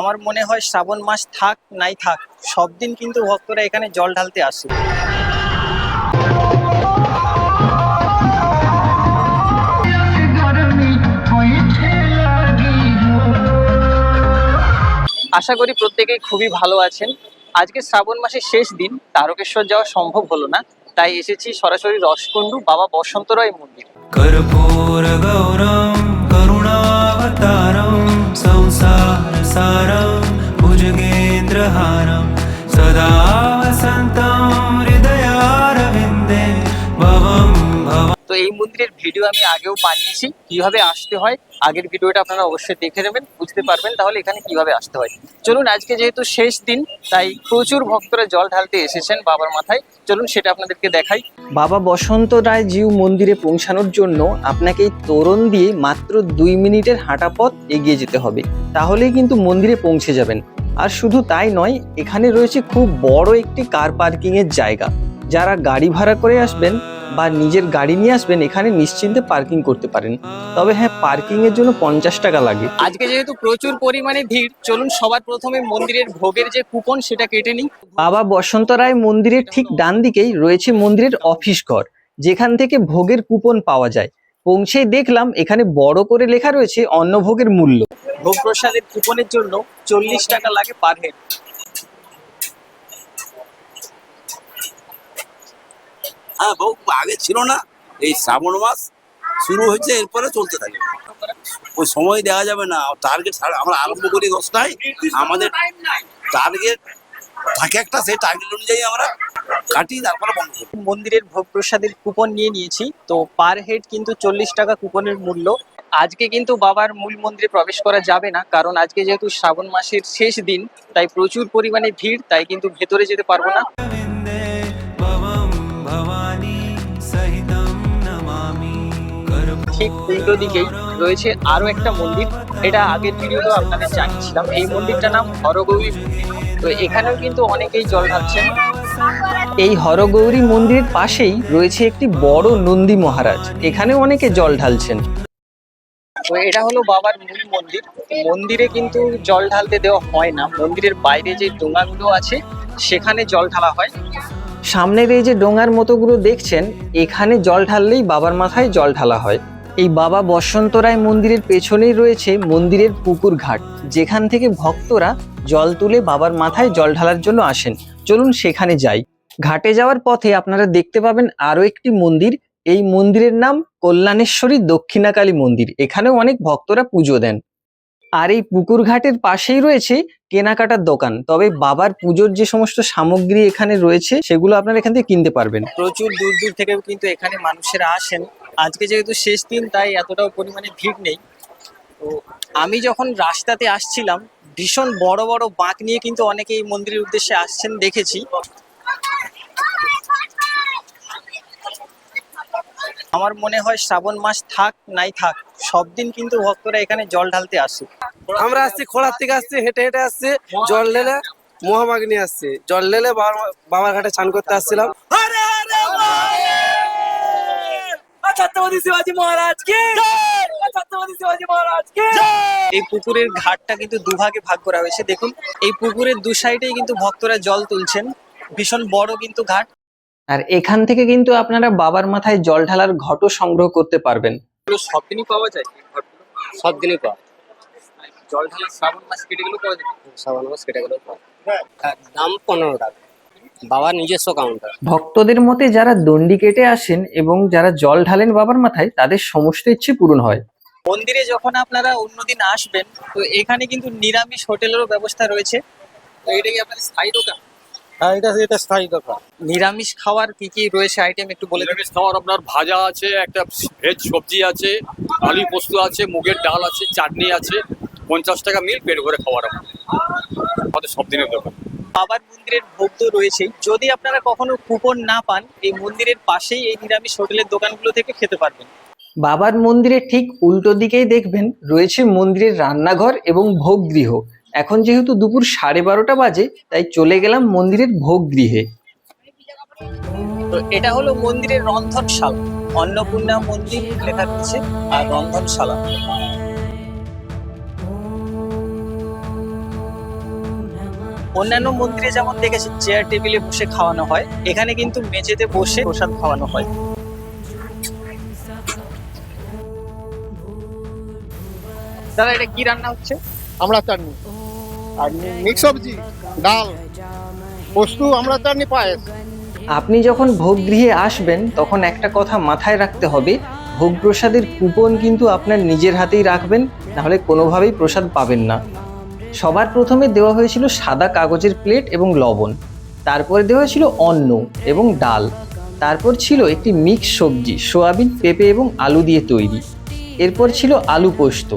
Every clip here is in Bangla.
আমার মনে হয় শ্রাবণ মাস থাক নাই থাক, সব দিন কিন্তু ভক্তরা এখানে জল ঢালতে আসে। আশা করি প্রত্যেকেই খুবই ভালো আছেন। আজকে শ্রাবণ মাসের শেষ দিন, তারকেশ্বর যাওয়া সম্ভব হলো না, তাই এসেছি সরাসরি রসকুণ্ডু বাবা বসন্ত রায় মন্দির। কর্পূর গৌরম भुजगेन्द्रहारं सदा वसन्तं हृदयारविन्दे भवं भव তো এই মন্দিরের ভিডিও আমি আগেও বানিয়েছি কিভাবে আসতে হয় আগের ভিডিওটা আপনারা অবশ্যই দেখে নেবেন বুঝতে পারবেন তাহলে এখানে কিভাবে আসতে হয় চলুন আজকে যেহেতু শেষ দিন তাই প্রচুর ভক্তরা জল ঢালতে এসেছেন বাবার মাথায় চলুন সেটা আপনাদেরকে দেখাই বাবা বসন্ত রায় জিউ মন্দিরে পৌঁছানোর জন্য আপনাকে এই তোরণ দিয়ে মাত্র দুই মিনিটের হাঁটা পথ এগিয়ে যেতে হবে তাহলেই কিন্তু মন্দিরে পৌঁছে যাবেন আর শুধু তাই নয় এখানে রয়েছে খুব বড় একটি কার পার্কিং এর জায়গা। যারা গাড়ি ভাড়া করে আসবেন বা নিজের গাড়ি নিয়ে আসবেন এখানে নিশ্চিন্তে পার্কিং করতে পারেন। তবে হ্যাঁ পার্কিং এর জন্য পঞ্চাশ টাকা লাগে। আজকে যেহেতু প্রচুর পরিমাণে ভিড় চলুন সবার প্রথমে মন্দিরের ভোগের যে কুপন সেটা কেটে নিই। বাবা বসন্ত রায় মন্দিরের ঠিক ডান দিকেই রয়েছে মন্দিরের অফিস ঘর যেখান থেকে ভোগের কুপন পাওয়া যায়। পৌঁছেই দেখলাম এখানে বড় করে লেখা রয়েছে অন্নভোগের মূল্য। ভোগ প্রসাদের কুপনের জন্য চল্লিশ টাকা লাগে পার হেড হ্যাঁ বহু আগে ছিল না। এই শ্রাবণ মাস শুরু হয়েছে এরপরে চলতে থাকে। ওই সময় দেওয়া যাবে না। টার্গেট আমরা আরম্ভ করি দশটায়। আমাদের টার্গেট থাকে একটা সেই টার্গেট অনুযায়ী আমরা কাটি তারপরে বন্ধ করি। মন্দিরের ভোগ প্রসাদের কুপন নিয়ে নিয়েছি। তো পার হেড কিন্তু চল্লিশ টাকা কুপনের মূল্য। আজকে কিন্তু বাবার মূল মন্দিরে প্রবেশ করা যাবে না কারণ আজকে যেহেতু শ্রাবণ মাসের শেষ দিন তাই প্রচুর পরিমাণে ভিড় তাই কিন্তু ভেতরে যেতে পারব না। ঠিক উল্টো দিকেই রয়েছে আরও একটা মন্দির এটা আগের ভিডিওতেও আপনাদের জানিয়েছিলাম এই মন্দিরটার নাম হরগৌরী তো এখানেও কিন্তু অনেকেই জল ঢালছেন এই হরগৌরী মন্দিরের পাশেই রয়েছে একটি বড় নন্দী মহারাজ এখানেও অনেকে জল ঢালছেন। তো এটা হলো বাবার মূল মন্দির। মন্দিরে কিন্তু জল ঢালতে দেওয়া হয় না। মন্দিরের বাইরে যে ডোঙাগুলো আছে, সেখানে জল ঢালা হয়। সামনের এই যে ডোঙার মতোগুলো দেখছেন, এখানে জল ঢাললেই বাবার মাথায় জল ঢালা হয়। এই বাবা বসন্ত রায় মন্দিরের পেছনেই রয়েছে মন্দিরের পুকুর ঘাট। যেখান থেকে ভক্তরা জল তুলে বাবার মাথায় জল ঢালার জন্য আসেন। চলুন সেখানে যাই। ঘাটে যাওয়ার পথে আপনারা দেখতে পাবেন আরও একটি মন্দির এই মন্দিরের নাম কল্যাণেশ্বরী দক্ষিণাকালী মন্দির। এখানেও অনেক ভক্তরা পুজো দেন। আর এই পুকুর ঘাটের পাশেই রয়েছে কেনাকাটার দোকান। তবে বাবার পুজোর যে সমস্ত সামগ্রী এখানে রয়েছে, সেগুলো আপনারা এখান থেকে কিনতে পারবেন। প্রচুর দূর দূর থেকেও কিন্তু এখানে মানুষেরা আসেন। আজকে যেহেতু শেষ দিন, তাই এতটাও পরিমাণে ভিড় নেই। তো আমি যখন রাস্তাতে আসছিলাম, ভীষণ বড় বড় বাঁক নিয়ে কিন্তু অনেকে এই মন্দিরের উদ্দেশ্যে আসছেন দেখেছি। আমার মনে হয় শ্রাবণ মাস থাক নাই থাক সব দিন কিন্তু ভক্তরা এখানে জল ঢালতে আসে। আমরা আসছি খোলার থেকে আসছি হেঁটে হেঁটে আসছি জল ঢেলে মহামাগনি আসছি। জল ঢেলে বাবার- ঘাটে চান করতে আসছিলাম। ছত্রপতি শিবাজি মহারাজ কি? এই পুকুরের ঘাটটা কিন্তু দুভাগে ভাগ করা হয়েছে। দেখুন এই পুকুরের দু সাইডেই কিন্তু ভক্তরা জল তুলছেন। ভীষণ বড় কিন্তু ঘাট। আর এখান থেকে কিন্তু আপনারা বাবার মাথায় জল ঢালার ঘটও সংগ্রহ করতে পারবেন। সব দিনই পাওয়া যায়? সব দিনই পাওয়া জল ঢালা শ্রাবণ মাস কেটে গেলেও পাওয়া যায়? সাবান মাস কেটে গেল দাম পনেরো টাকা। বাবার নিজস্ব কাউন্টার ভক্তদের মতে যারা দণ্ডি কেটে আসেন এবং যারা জল ঢালেন বাবার মাথায় তাদের সমস্ত ইচ্ছে পূরণ হয়। মন্দিরে যখন আপনারা অন্যদিন আসবেন তো এখানে কিন্তু নিরামিষ হোটেলেরও ব্যবস্থা রয়েছে। তো এটা কি আপনাদের স্থায়ী দোকান? হ্যাঁ এটা এটা স্থায়ী দোকান। নিরামিষ খাওয়ার কি কি রয়েছে? আইটেম একটু বলে নিরামিষ খাওয়ার আপনার ভাজা আছে একটা ভেজ সবজি আছে আলু পোস্ত আছে মুগের ডাল আছে চাটনি আছে। পঞ্চাশ টাকা মিল পেট ভরে খাওয়ার আমাদের সব দিনের দোকান। বাবার মন্দিরের ভোগ তো রয়েছেই। যদি আপনারা কখনো কুপন না পান এই মন্দিরের পাশেই এই নিরামিষ হোটেলের দোকানগুলো থেকে খেতে পারবেন। বাবার মন্দিরের ঠিক উল্টো দিকেই দেখবেন রয়েছে মন্দিরের রান্নাঘর এবং ভোগ গৃহ এখন যেহেতু দুপুর সাড়ে বারোটা বাজে, তাই চলে গেলাম মন্দিরের ভোগ গৃহে এটা হলো মন্দিরের রন্ধনশালা। অন্নপূর্ণা মন্দির লেখা রয়েছে আর রন্ধনশালা। অন্যান্য মন্দিরে যেমন দেখেছি চেয়ার টেবিলে বসে খাওয়ানো হয়। এখানে কিন্তু মেঝেতে বসে প্রসাদ খাওয়ানো হয়। দাদা, এটা কি রান্না হচ্ছে? আমরা চাটনি। আর মিক্স সবজি, ডাল, পোস্তু আমরা চাটনি পায়েস। আপনি যখন ভোগ গৃহে আসবেন, তখন একটা কথা মাথায় রাখতে হবে, ভোগ প্রসাদের কুপন কিন্তু আপনার নিজের হাতেই রাখবেন, নাহলে কোনোভাবেই প্রসাদ পাবেন না। সবার প্রথমে দেওয়া হয়েছিল সাদা কাগজের প্লেট এবং লবণ, তারপরে দেওয়া ছিল অন্ন এবং ডাল, তারপর ছিল একটি মিক্স সবজি, সোয়াবিন, পেঁপে এবং আলু দিয়ে তৈরি। এরপর ছিল আলু পোস্ত,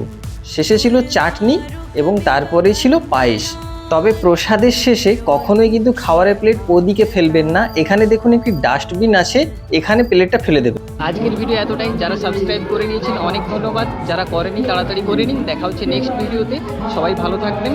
শেষে ছিল চাটনি এবং তারপরে ছিল পায়েস। তবে প্রসাদের শেষে কখনোই কিন্তু খাওয়ারের প্লেট ওদিকে ফেলবেন না। এখানে দেখুন একটি ডাস্টবিন আছে, এখানে প্লেটটা ফেলে দেবেন। আজকের ভিডিও এতটাই। যারা সাবস্ক্রাইব করে নিয়েছেন, অনেক ধন্যবাদ। যারা করেনি, তাড়াতাড়ি করে নিন। দেখা হচ্ছে নেক্সট ভিডিওতে সবাই ভালো থাকবেন।